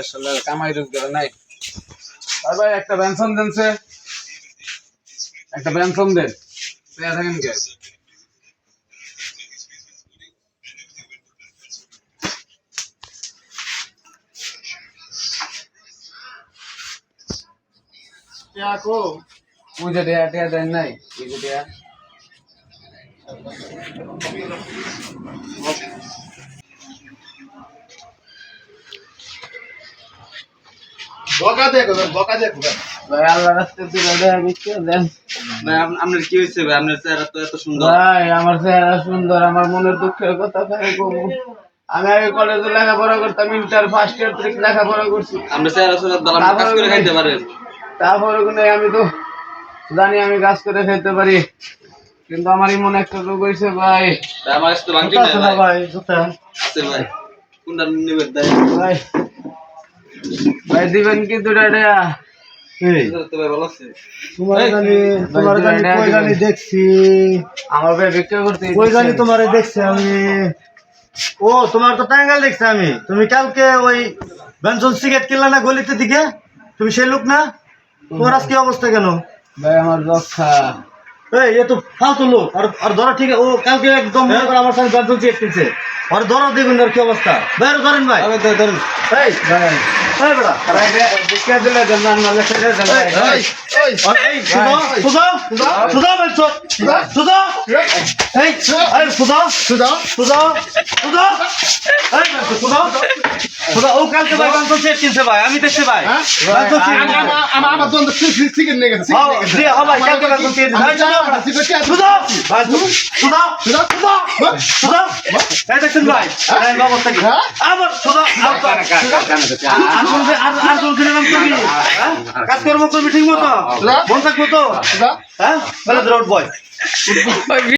আসলে কামাই রোজগার নাই। আর ভাই, একটা পেনশন দেন একটা পেনশন দেন। পেয়ে থাকেন কে? দেখো পুজো দেয়া টেয়া দেন নাই। পুজো দেয়া বকা দেখো বকা দেখো ভাই আল্লাহ রাস্তায় দুটো দেয়া বিচ্ছে দেন। ভাই আপনার কি হয়েছে ভাই? আপনার চেহারা তো এত সুন্দর। ভাই আমার চেহারা সুন্দর আমার মনের দুঃখের কথা আমি আগে কলেজে লেখাপড়া করতাম ইন্টার ফার্স্ট ইয়ার থেকে লেখাপড়া করছি। আপনার চেহারা সুন্দর ভালো কাজ করে খাইতে পারেন। তারপরে কোনো আমি তো জানি আমি কাজ করে খেতে পারি। কিন্তু আমার এমন একটা রোগ হয়েছে ভাই। ভাই, আমার ভাই? কোনটা নেবেন ভাই ভাই দিবেন কি দুটা টাকা তোমার এই, জানি তোমার ভাই, জানি ভাই, কই ভাই, জানি ভাই। দেখছি। আমার ভাই বিক্রি করতে কই জানি তোমারে দেখছি আমি? ও তোমার তো টাঙ্গাল দেখছি আমি। তুমি কালকে ওই বেঞ্চন সিগারেট কিনলা না গলিতে দিকে? তুমি সেই লোক না? তোমার আজকে অবস্থা কেন? ভাই আমার রক্ষা। এই এ তো ফালতু লোক। আর আর ধরো ঠিক আছে ও কালকে একদম আমার সঙ্গে বেঞ্চন সিগারেট কিনছে। আর ধরো দেখুন আর কি অবস্থা? বের করেন ভাই। এই ভাই। এই বেড়া ভাই বিক্রি দিলে দেন না নাহলে ছেড়ে ভাই এই, এই, সুধা, সুধা, সুধা বলছো, সুধা, এই, এই, সুধা, সুধা, সুধা, সুধা, এই সুধা, সুধা, ও কালকে ভাই সেট কিনছে ভাই, আমি দেখছি ভাই। বাঞ্চন সেট কিনছে। হ্যাঁ, জি, হ্যাঁ ভাই, কালকে বাঞ্চন সেট কিনছে। সুধা, বাঞ্চন, সুধা, সুধা, সুধা, এই দেখছেন ভাই, এই অবস্থা কি? আবার সুধা, আর আর আর- কোন দিনের নাম করবি? হ্যাঁ? কাজকর্ম করবি ঠিক মতো মন থাকব তো হ্যাঁ তাহলে রোড বয়